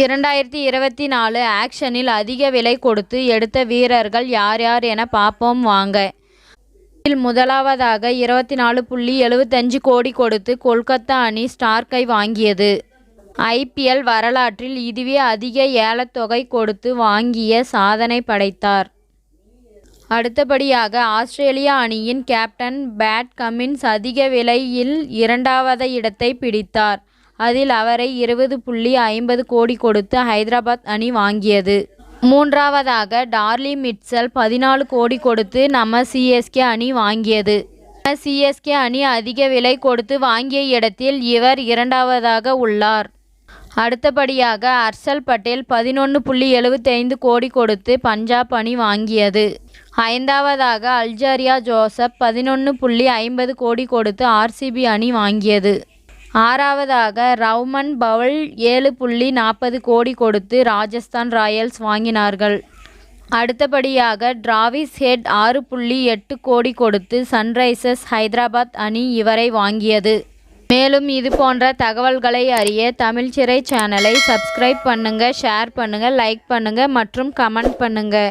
இரண்டாயிரத்தி இருபத்தி நாலு ஆக்ஷனில் அதிக விலை கொடுத்து எடுத்த வீரர்கள் யார் யார் என பார்ப்போம் வாங்க. இதில் முதலாவதாக இருபத்தி நாலு புள்ளி எழுபத்தஞ்சு கோடி கொடுத்து கொல்கத்தா அணி ஸ்டார்க்கை வாங்கியது. ஐபிஎல் வரலாற்றில் இதுவே அதிக ஏலத்தொகை கொடுத்து வாங்கிய சாதனை படைத்தார். அடுத்தபடியாக ஆஸ்திரேலிய அணியின் கேப்டன் பேட் கமின்ஸ் அதிக விலையில் இரண்டாவது இடத்தை பிடித்தார். அதில் அவரை இருபது புள்ளி ஐம்பது கோடி கொடுத்து ஹைதராபாத் அணி வாங்கியது. மூன்றாவதாக டார்லி மிட்சல் பதினாலு கோடி கொடுத்து நம்ம சிஎஸ்கே அணி வாங்கியது. சிஎஸ்கே அணி அதிக விலை கொடுத்து வாங்கிய இடத்தில் இவர் இரண்டாவதாக உள்ளார். அடுத்தபடியாக ஹர்ஷல் பட்டேல் பதினொன்று புள்ளி எழுபத்தைந்து கோடி கொடுத்து பஞ்சாப் அணி வாங்கியது. ஐந்தாவதாக அல்ஜாரியா ஜோசப் பதினொன்று புள்ளி ஐம்பது கோடி கொடுத்து ஆர்சிபி அணி வாங்கியது. ஆறாவதாக ரவ்மன் பவல் ஏழு புள்ளி நாற்பது கோடி கொடுத்து ராஜஸ்தான் ராயல்ஸ் வாங்கினார்கள். அடுத்தபடியாக டிராவிஸ் ஹெட் ஆறு புள்ளி எட்டு கோடி கொடுத்து சன்ரைசர்ஸ் ஹைதராபாத் அணி இவரை வாங்கியது. மேலும் இது போன்ற தகவல்களை அறிய தமிழ் சிறை சேனலை சப்ஸ்கிரைப் பண்ணுங்கள் ஷேர் பண்ணுங்கள் லைக் பண்ணுங்கள் மற்றும் கமெண்ட் பண்ணுங்கள்